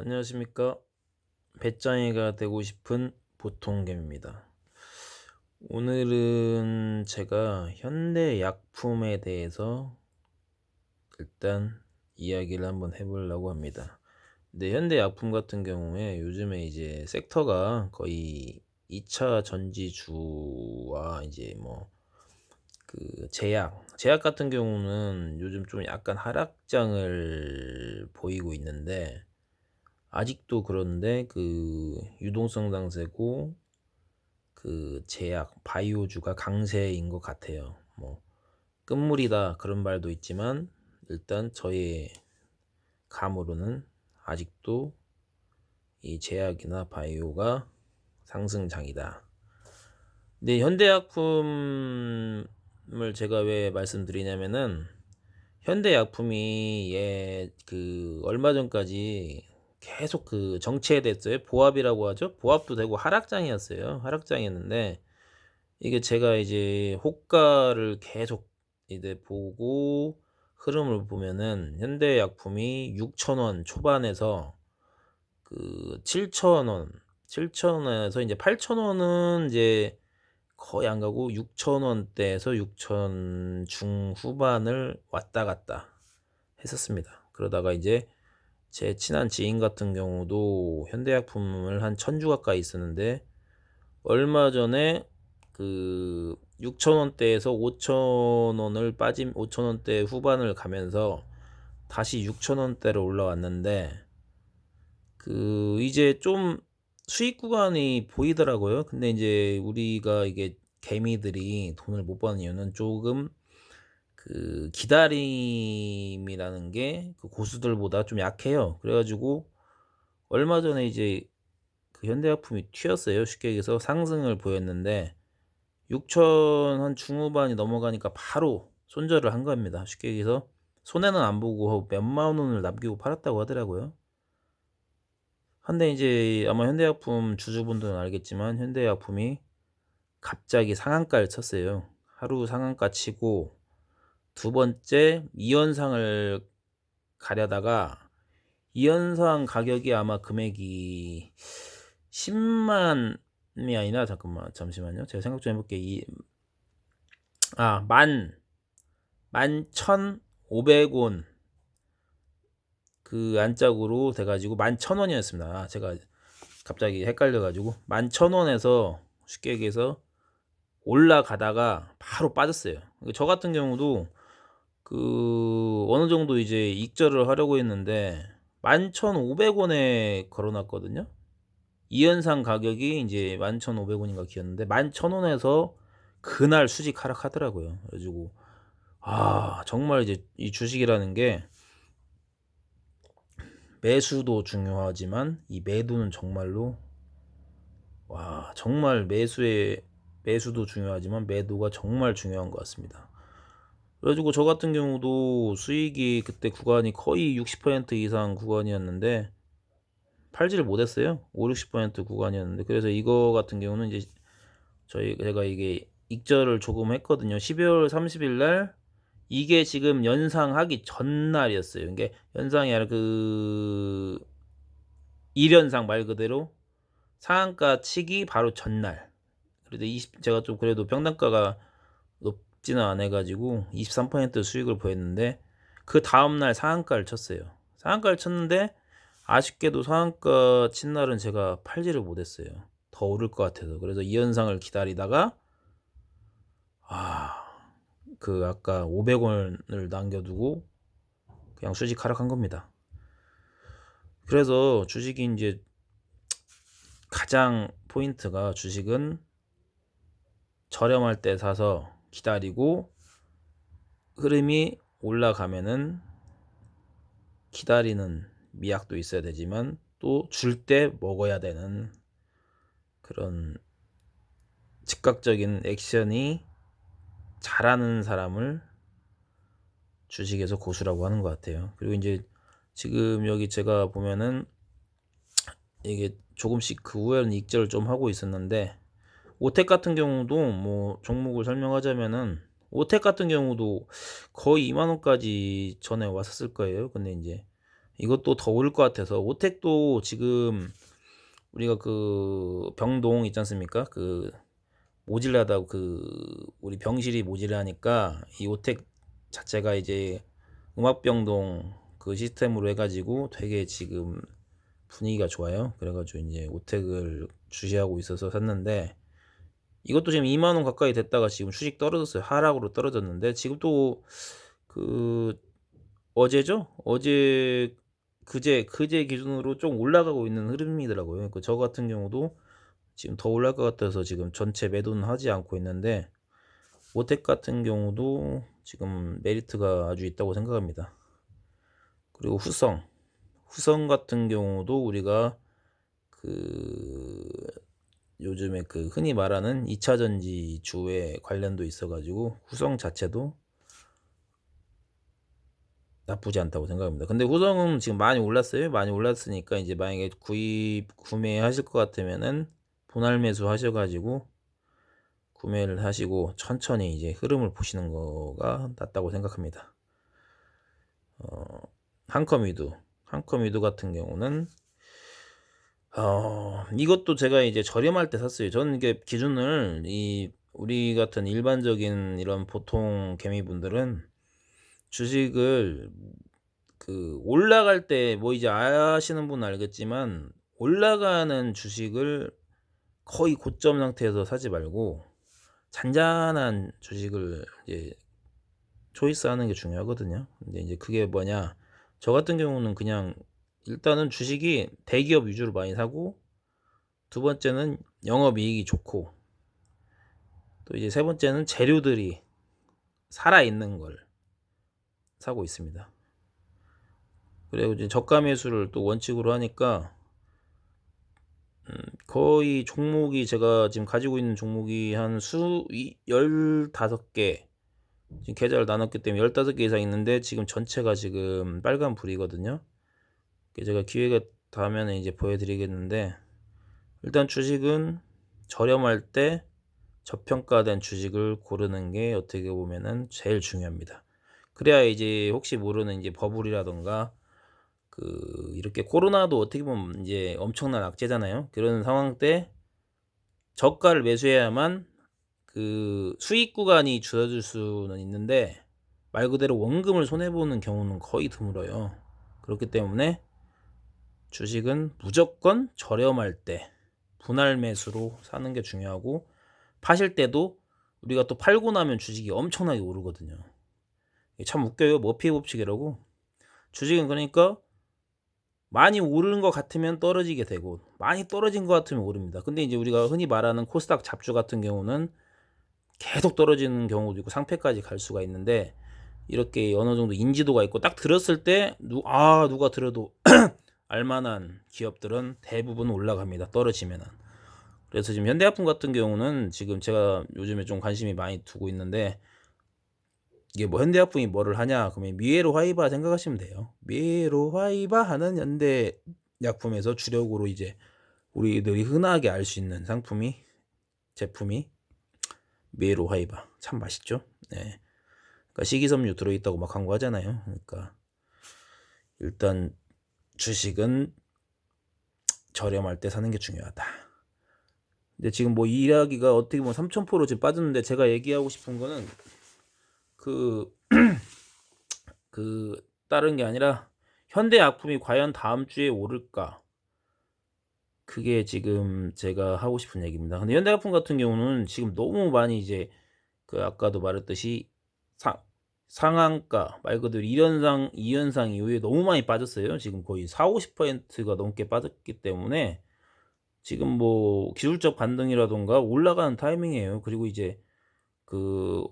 안녕하십니까? 배짱이가 되고 싶은 보통gem입니다. 오늘은 제가 현대약품에 대해서 일단 이야기를 한번 해보려고 합니다. 근데 현대약품 같은 경우에 요즘에 이제 섹터가 거의 2차 전지주와 이제 뭐 그 제약, 제약 같은 경우는 요즘 좀 약간 하락장을 보이고 있는데 아직도 그런데 그 유동성 강세고 그 제약 바이오주가 강세인 것 같아요. 뭐 끝물이다 그런 말도 있지만 일단 저의 감으로는 아직도 이 제약이나 바이오가 상승장이다. 근데 현대약품 을 제가 왜 말씀드리냐면은 현대약품이 예 그 얼마 전까지 계속 그 정체됐어요. 보합이라고 하죠. 보합도 되고 하락장이었어요. 하락장이었는데 이게 제가 이제 호가를 계속 이제 보고 흐름을 보면은 현대약품이 6천원 초반에서 그 7천원, 7천원에서 이제 8천원은 이제 거의 안 가고 6천원대에서 6천 중후반을 왔다 갔다 했었습니다. 그러다가 이제 제 친한 지인 같은 경우도 현대약품을 한 천 주 가까이 있었는데 얼마 전에 그 6천원대에서 5천원을 빠짐 5천원대 후반을 가면서 다시 6천원대로 올라왔는데 그 이제 좀 수익 구간이 보이더라고요. 근데 이제 우리가 이게 개미들이 돈을 못 버는 이유는 조금 그 기다림이라는 게 그 고수들보다 좀 약해요. 그래가지고 얼마 전에 이제 그 현대약품이 튀었어요. 쉽게 얘기해서 상승을 보였는데 6천 한 중후반이 넘어가니까 바로 손절을 한 겁니다. 쉽게 얘기해서 손해는 안 보고 몇만 원을 남기고 팔았다고 하더라고요. 근데 이제 아마 현대약품 주주분들은 알겠지만 현대약품이 갑자기 상한가를 쳤어요. 하루 상한가 치고 두 번째 이현상을 가려다가 이현상 가격이 아마 금액이 10만이 아니라 잠깐만 잠시만요. 제가 생각 좀 해볼게요. 이, 아, 만, 만 천 오백 원. 그 안짝으로 돼가지고 만 천 원이었습니다. 제가 갑자기 헷갈려가지고 만 천 원에서 쉽게 얘기해서 올라가다가 바로 빠졌어요. 저 같은 경우도 그 어느 정도 이제 익절을 하려고 했는데 11,500원에 걸어놨거든요. 이현상 가격이 이제 11,500원인가 기었는데 11,000원에서 그날 수직 하락하더라고요. 그래가지고 아 정말 이제 이 주식이라는 게 매수도 중요하지만 이 매도는 정말로 와 정말 매수의 매수도 중요하지만 매도가 정말 중요한 것 같습니다. 그래가지고 저 같은 경우도 수익이 그때 구간이 거의 60% 이상 구간이었는데 팔지를 못했어요. 5, 60% 구간이었는데 그래서 이거 같은 경우는 이제 저희 제가 이게 익절을 조금 했거든요. 12월 30일 날 이게 지금 연상하기 전날이었어요. 이게 연상이 아니라 그 1연상 말 그대로 상한가 치기 바로 전날. 그래도 20, 제가 좀 그래도 평단가가 높지는 않아 가지고 23% 수익을 보였는데 그 다음날 상한가를 쳤어요. 상한가를 쳤는데 아쉽게도 상한가 친 날은 제가 팔지를 못했어요. 더 오를 것 같아서. 그래서 이 현상을 기다리다가 아, 그 아까 500원을 남겨두고 그냥 수직 하락한 겁니다. 그래서 주식이 이제 가장 포인트가 주식은 저렴할 때 사서 기다리고 흐름이 올라가면은 기다리는 미학도 있어야 되지만 또 줄 때 먹어야 되는 그런 즉각적인 액션이 잘하는 사람을 주식에서 고수라고 하는 것 같아요. 그리고 이제 지금 여기 제가 보면은 이게 조금씩 그 후에는 익절을 좀 하고 있었는데 오텍 같은 경우도 뭐 종목을 설명하자면은 오텍 같은 경우도 거의 2만 원까지 전에 왔었을 거예요. 근데 이제 이것도 더 오를 것 같아서 오텍도 지금 우리가 그 병동 있지 않습니까? 그 모질라다고 그 우리 병실이 모질라니까 이 오텍 자체가 이제 음악병동 그 시스템으로 해가지고 되게 지금 분위기가 좋아요. 그래가지고 이제 오텍을 주시하고 있어서 샀는데 이것도 지금 2만 원 가까이 됐다가 지금 수익 떨어졌어요. 하락으로 떨어졌는데 지금 또 그 어제죠? 어제 그제 그제 기준으로 좀 올라가고 있는 흐름이더라고요. 그저 같은 경우도 지금 더 올라갈 것 같아서 지금 전체 매도는 하지 않고 있는데 오텍 같은 경우도 지금 메리트가 아주 있다고 생각합니다. 그리고 후성 후성 같은 경우도 우리가 그 요즘에 그 흔히 말하는 2차 전지 주에 관련도 있어가지고 후성 자체도 나쁘지 않다고 생각합니다. 근데 후성은 지금 많이 올랐어요. 많이 올랐으니까 이제 만약에 구입 구매하실 것 같으면은 분할 매수 하셔가지고 구매를 하시고 천천히 이제 흐름을 보시는 거가 낫다고 생각합니다. 어, 한컴위드 한컴위드 같은 경우는 어, 이것도 제가 이제 저렴할 때 샀어요. 저는 이게 기준을 이 우리 같은 일반적인 이런 보통 개미분들은 주식을 그 올라갈 때 뭐 이제 아시는 분은 알겠지만 올라가는 주식을 거의 고점 상태에서 사지 말고 잔잔한 주식을 이제 초이스하는 게 중요하거든요. 근데 이제 그게 뭐냐? 저 같은 경우는 그냥 일단은 주식이 대기업 위주로 많이 사고 두 번째는 영업 이익이 좋고 또 이제 세 번째는 재료들이 살아 있는 걸 사고 있습니다. 그리고 이제 저가 매수를 또 원칙으로 하니까 음, 거의 종목이 제가 지금 가지고 있는 종목이 한 수 15개 지금 계좌를 나눴기 때문에 15개 이상 있는데 지금 전체가 지금 빨간 불이거든요. 제가 기회가 닿으면 이제 보여드리겠는데 일단 주식은 저렴할 때 저평가된 주식을 고르는 게 어떻게 보면은 제일 중요합니다. 그래야 이제 혹시 모르는 이제 버블이라던가 그 이렇게 코로나도 어떻게 보면 이제 엄청난 악재잖아요. 그런 상황 때 저가를 매수해야만 그 수익 구간이 줄어들 수는 있는데 말 그대로 원금을 손해 보는 경우는 거의 드물어요. 그렇기 때문에 주식은 무조건 저렴할 때 분할 매수로 사는 게 중요하고 파실 때도 우리가 또 팔고 나면 주식이 엄청나게 오르거든요. 참 웃겨요. 머피 법칙이라고. 주식은 그러니까 많이 오르는 것 같으면 떨어지게 되고 많이 떨어진 것 같으면 오릅니다. 근데 이제 우리가 흔히 말하는 코스닥 잡주 같은 경우는 계속 떨어지는 경우도 있고 상패까지 갈 수가 있는데 이렇게 어느 정도 인지도가 있고 딱 들었을 때 누, 아 누가 들어도 알만한 기업들은 대부분 올라갑니다. 떨어지면은. 그래서 지금 현대화품 같은 경우는 지금 제가 요즘에 좀 관심이 많이 두고 있는데 이게 뭐 현대화품이 뭐를 하냐 그러면 미에로 화이바 생각하시면 돼요. 미에로 화이바 하는 현대 약품에서 주력으로 이제 우리들이 흔하게 알 수 있는 상품이 제품이 미에로 화이바 참 맛있죠. 네. 그러니까 식이섬유 들어있다고 막 광고하잖아요. 그러니까 일단 주식은 저렴할 때 사는 게 중요하다. 근데 지금 뭐이 이야기가 어떻게 보면 3,000% 지금 빠졌는데 제가 얘기하고 싶은 거는 그, 그, 다른 게 아니라 현대 약품이 과연 다음 주에 오를까? 그게 지금 제가 하고 싶은 얘기입니다. 근데 현대 약품 같은 경우는 지금 너무 많이 이제 그 아까도 말했듯이 상, 상한가 말 그대로 1연상, 2연상 이후에 너무 많이 빠졌어요. 지금 거의 4, 50%가 넘게 빠졌기 때문에 지금 뭐 기술적 반등이라던가 올라가는 타이밍이에요. 그리고 이제 그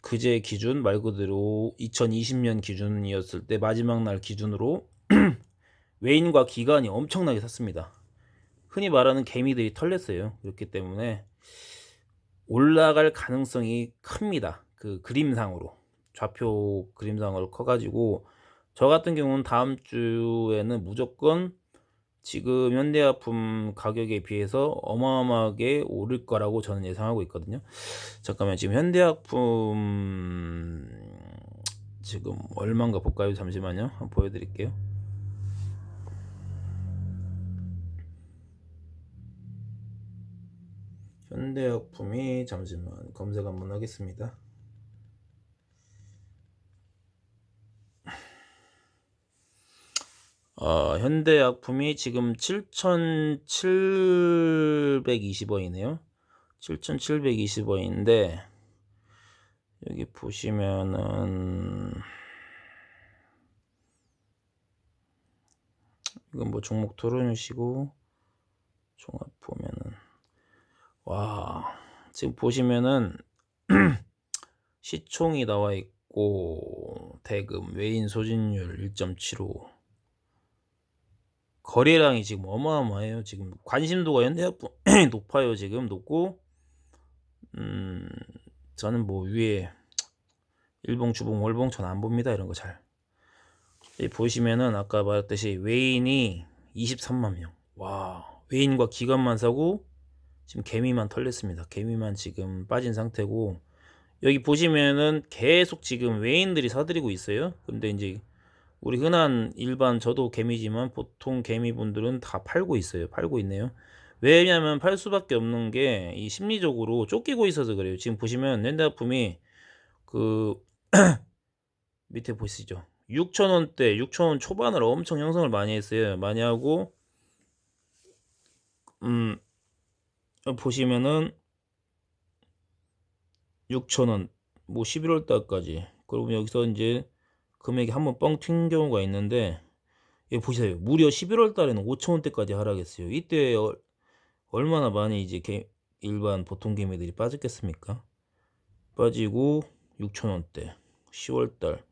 그제 기준 말 그대로 2020년 기준이었을 때 마지막 날 기준으로 외인과 기관이 엄청나게 샀습니다. 흔히 말하는 개미들이 털렸어요. 그렇기 때문에 올라갈 가능성이 큽니다. 그 그림상으로. 좌표 그림상으로 커가지고 저 같은 경우는 다음 주에는 무조건 지금 현대화품 가격에 비해서 어마어마하게 오를 거라고 저는 예상하고 있거든요. 잠깐만 지금 현대화품 지금 얼마인가 볼까요? 잠시만요. 한번 보여드릴게요. 현대약품이 잠시만 검색 한번 하겠습니다. 어, 현대약품이 지금 7,720원이네요. 7,720원인데 여기 보시면은 이건 뭐 종목 토론이시고 종합 보면은 와 지금 보시면은 시총이 나와 있고 대금 외인 소진율 1.75 거래량이 지금 어마어마해요 지금 관심도가 현대약품 높아요 지금 높고 음 저는 뭐 위에 일봉 주봉 월봉 전 안 봅니다 이런 거 잘 보시면은 아까 말했듯이 외인이 23만 명. 와 외인과 기관만 사고 지금 개미만 털렸습니다. 개미만 지금 빠진 상태고 여기 보시면은 계속 지금 외인들이 사들이고 있어요. 근데 이제 우리 흔한 일반 저도 개미지만 보통 개미분들은 다 팔고 있어요. 팔고 있네요. 왜냐면 팔 수밖에 없는 게 이 심리적으로 쫓기고 있어서 그래요. 지금 보시면 현대화품이 그 밑에 보시죠. 6천원대, 6천원 초반으로 엄청 형성을 많이 했어요. 많이 하고, 음, 보시면은 6천원, 뭐 11월 달까지. 그러면 여기서 이제 금액이 한번 뻥 튄 경우가 있는데, 여기 보세요. 무려 11월 달에는 5천원대까지 하락했어요. 이때 어- 얼마나 많이 이제 개, 일반 보통 개미들이 빠졌겠습니까? 빠지고 6천원대, 10월 달.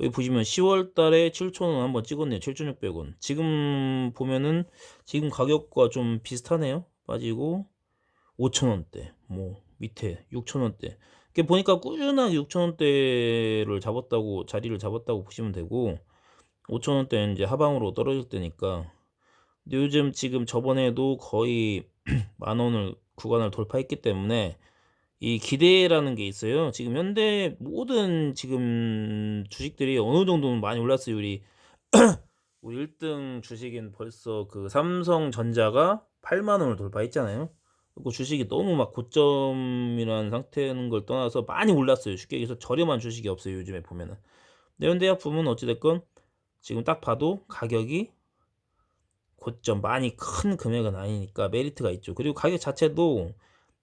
여기 보시면 10월 달에 7,000원 한번 찍었네요. 7,600원. 지금 보면은 지금 가격과 좀 비슷하네요. 빠지고 5,000원대. 뭐 밑에 6,000원대. 이렇게 보니까 꾸준하게 6,000원대를 잡았다고 자리를 잡았다고 보시면 되고 5,000원대 이제 하방으로 떨어질 때니까 근데 요즘 지금 저번에도 거의 만 원을 구간을 돌파했기 때문에 이 기대라는 게 있어요. 지금 현대 모든 지금 주식들이 어느 정도는 많이 올랐어요. 우리 우리 1등 주식인 벌써 그 삼성전자가 8만 원을 돌파했잖아요. 그 주식이 너무 막 고점이라는 상태인 걸 떠나서 많이 올랐어요. 쉽게 얘기해서 저렴한 주식이 없어요. 요즘에 보면은. 근데 현대약품은 어찌됐건 지금 딱 봐도 가격이 고점 많이 큰 금액은 아니니까 메리트가 있죠. 그리고 가격 자체도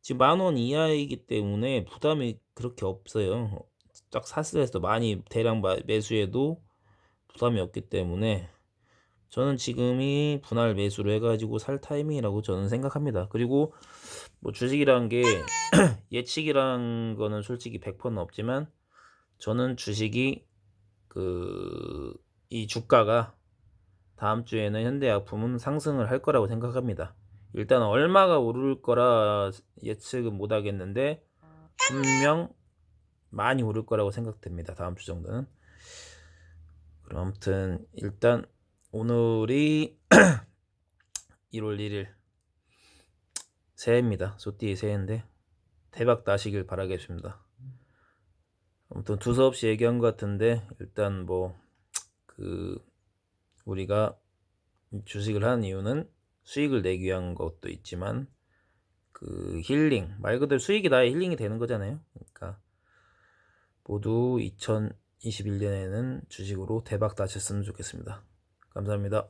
지금 만 원 이하이기 때문에 부담이 그렇게 없어요. 딱 샀을 때 많이 대량 마- 매수해도 부담이 없기 때문에 저는 지금이 분할 매수를 해가지고 살 타이밍이라고 저는 생각합니다. 그리고 뭐 주식이란 게 예측이란 거는 솔직히 100%는 없지만 저는 주식이 그 이 주가가 다음 주에는 현대약품은 상승을 할 거라고 생각합니다. 일단 얼마가 오를 거라 예측은 못 하겠는데 분명 많이 오를 거라고 생각됩니다. 다음 주 정도는. 그럼 아무튼 일단 오늘이 1월 1일 새해입니다. 소띠의 새해인데 대박 나시길 바라겠습니다. 아무튼 두서없이 얘기한 것 같은데 일단 뭐 그 우리가 주식을 하는 이유는 수익을 내기 위한 것도 있지만 그 힐링 말 그대로 수익이 나의 힐링이 되는 거잖아요. 그러니까 모두 2021년에는 주식으로 대박 나셨으면 좋겠습니다. 감사합니다.